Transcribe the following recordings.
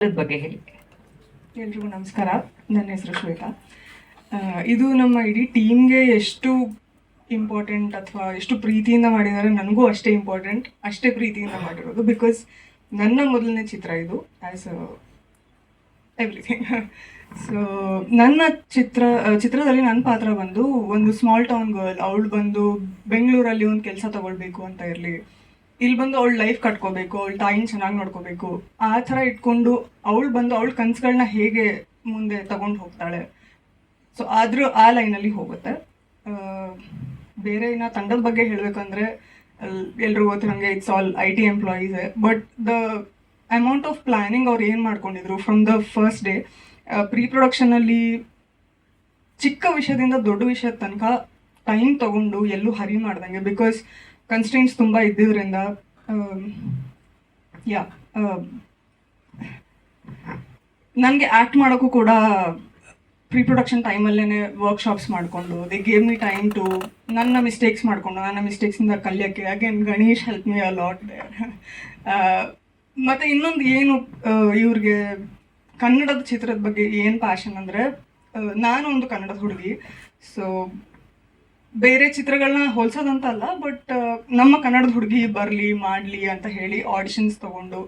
ಬಗ್ಗೆ ಹೇಳಿ. ಎಲ್ರಿಗೂ ನಮಸ್ಕಾರ. ನನ್ನ ಹೆಸರು ಶ್ವೇತಾ. ಇದು ನಮ್ಮ ಇಡೀ ಟೀಮ್ಗೆ ಎಷ್ಟು ಇಂಪಾರ್ಟೆಂಟ್ ಅಥವಾ ಎಷ್ಟು ಪ್ರೀತಿಯಿಂದ ಮಾಡಿದ್ದಾರೆ ನನಗೂ ಅಷ್ಟೇ ಇಂಪಾರ್ಟೆಂಟ್ ಅಷ್ಟೇ ಪ್ರೀತಿಯಿಂದ ಮಾಡಿರೋದು ಬಿಕಾಸ್ ನನ್ನ ಮೊದಲನೇ ಚಿತ್ರ ಇದು ಆ್ಯಸ್ ಎವ್ರಿಥಿಂಗ್ ಸೊ ನನ್ನ ಚಿತ್ರ, ಚಿತ್ರದಲ್ಲಿ ನನ್ನ ಪಾತ್ರ ಬಂದು ಒಂದು ಸ್ಮಾಲ್ ಟೌನ್ ಗರ್ಲ್ ಅವಳು ಬಂದು ಬೆಂಗಳೂರಲ್ಲಿ ಒಂದು ಕೆಲಸ ತಗೊಳ್ಬೇಕು ಅಂತ ಇರಲಿ. ಇಲ್ಲಿ ಬಂದು ಅವಳು ಲೈಫ್ ಕಟ್ಕೋಬೇಕು, ಅವಳ ತಾಯಿನ ಚೆನ್ನಾಗಿ ನೋಡ್ಕೋಬೇಕು. ಆ ಥರ ಇಟ್ಕೊಂಡು ಅವಳು ಬಂದು ಅವಳ ಕನ್ಸುಗಳನ್ನ ಹೇಗೆ ಮುಂದೆ ತಗೊಂಡು ಹೋಗ್ತಾಳೆ. ಸೊ ಆದರೂ ಆ ಲೈನಲ್ಲಿ ಹೋಗುತ್ತೆ. ಬೇರೆ ಇನ್ನು ತಂಡದ ಬಗ್ಗೆ ಹೇಳಬೇಕಂದ್ರೆ ಎಲ್ರಿಗೂ ಗೊತ್ತಿರಂಗೆ it's all I T employees but the amount of planning ಅವ್ರು ಏನು ಮಾಡ್ಕೊಂಡಿದ್ರು from the first day pre ಪ್ರೊಡಕ್ಷನಲ್ಲಿ ಚಿಕ್ಕ ವಿಷಯದಿಂದ ದೊಡ್ಡ ವಿಷಯದ ತನಕ ಟೈಮ್ ತಗೊಂಡು ಎಲ್ಲೂ ಹರಿ ಮಾಡ್ದಂಗೆ. ಬಿಕಾಸ್ ಕನ್ಸ್ಟೆಂಟ್ಸ್ ತುಂಬ ಇದ್ದಿದ್ರಿಂದ ಯಾ ನನಗೆ ಆ್ಯಕ್ಟ್ ಮಾಡೋಕ್ಕೂ ಕೂಡ ಪ್ರೀ ಪ್ರೊಡಕ್ಷನ್ ಟೈಮಲ್ಲೇ ವರ್ಕ್ಶಾಪ್ಸ್ ಮಾಡಿಕೊಂಡು they gave me time to ನನ್ನ ಮಿಸ್ಟೇಕ್ಸ್ ಮಾಡಿಕೊಂಡು, ನನ್ನ ಮಿಸ್ಟೇಕ್ಸಿಂದ ಕಲಿಯೋಕ್ಕೆ. Again Ganesh help me a lot there ಮತ್ತು ಇನ್ನೊಂದು ಏನು ಇವ್ರಿಗೆ ಕನ್ನಡದ ಚಿತ್ರದ ಬಗ್ಗೆ ಏನು ಪ್ಯಾಷನ್ ಅಂದರೆ ನಾನು ಒಂದು ಕನ್ನಡದ ಹುಡುಗಿ. ಸೊ ಬೇರೆ ಚಿತ್ರಗಳನ್ನ ಹೋಲ್ಸೋದಂತ ಅಲ್ಲ ಬಟ್ ನಮ್ಮ ಕನ್ನಡದ ಹುಡುಗಿ ಬರಲಿ, ಮಾಡಲಿ ಅಂತ ಹೇಳಿ ಆಡಿಷನ್ಸ್ ತಗೊಂಡು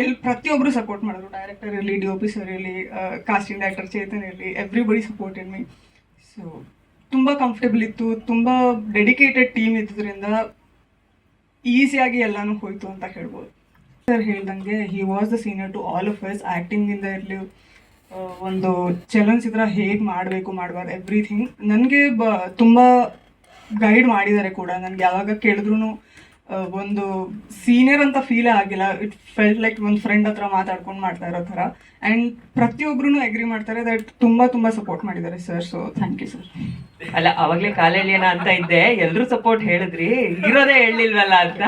ಎಲ್ಲಿ ಪ್ರತಿಯೊಬ್ಬರು ಸಪೋರ್ಟ್ ಮಾಡಿದ್ರು. ಡೈರೆಕ್ಟರ್ ಇರಲಿ ಡಿ ಒ ಪಿ ಸರ್ ಇರಲಿ ಕಾಸ್ಟಿಂಗ್ ಡೈರೆಕ್ಟರ್ ಚೇತನ್ ಇರಲಿ everybody support in me so ತುಂಬ ಕಂಫರ್ಟೇಬಲ್ ಇತ್ತು. ತುಂಬ ಡೆಡಿಕೇಟೆಡ್ ಟೀಮ್ ಇದ್ದಿದ್ದರಿಂದ ಈಸಿಯಾಗಿ ಎಲ್ಲನೂ ಹೋಯ್ತು ಅಂತ ಹೇಳ್ಬೋದು. ಸರ್ ಹೇಳ್ದಂಗೆ he was the senior to all of us ಆ್ಯಕ್ಟಿಂಗಿಂದ ಇರಲಿ ಒಂದು ಚಲನಚಿತ್ರ ಹೇಗೆ ಮಾಡಬೇಕು, ಮಾಡಬಾರ್ದು ಎವ್ರಿಥಿಂಗ್ ನನಗೆ ಬ, ತುಂಬ ಗೈಡ್ ಮಾಡಿದ್ದಾರೆ ಕೂಡ. ನನಗೆ ಯಾವಾಗ ಕೇಳಿದ್ರು ಒಂದು ಸೀನಿಯರ್ ಅಂತ ಫೀಲೇ ಆಗಿಲ್ಲ. ಇಟ್ ಫೆಲ್ಟ್ ಲೈಕ್ ಒಂದು ಫ್ರೆಂಡ್ ಹತ್ರ ಮಾತಾಡ್ಕೊಂಡು ಮಾಡ್ತಾ ಇರೋ ಥರ. ಆ್ಯಂಡ್ ಪ್ರತಿಯೊಬ್ಬರೂ ಅಗ್ರಿ ಮಾಡ್ತಾರೆ ದಟ್ ತುಂಬ ತುಂಬ ಸಪೋರ್ಟ್ ಮಾಡಿದ್ದಾರೆ sir so thank you sir ಅಲ್ಲ, ಅವಾಗ್ಲೇ ಕಾಲೇಲಿ ಅಂತ ಇದ್ದೆ. ಎಲ್ಲರೂ ಸಪೋರ್ಟ್ ಹೇಳಿದ್ರಿ. ಇರೋದೇ ಹೇಳಿಲ್ವಲ್ಲ ಅಂತ.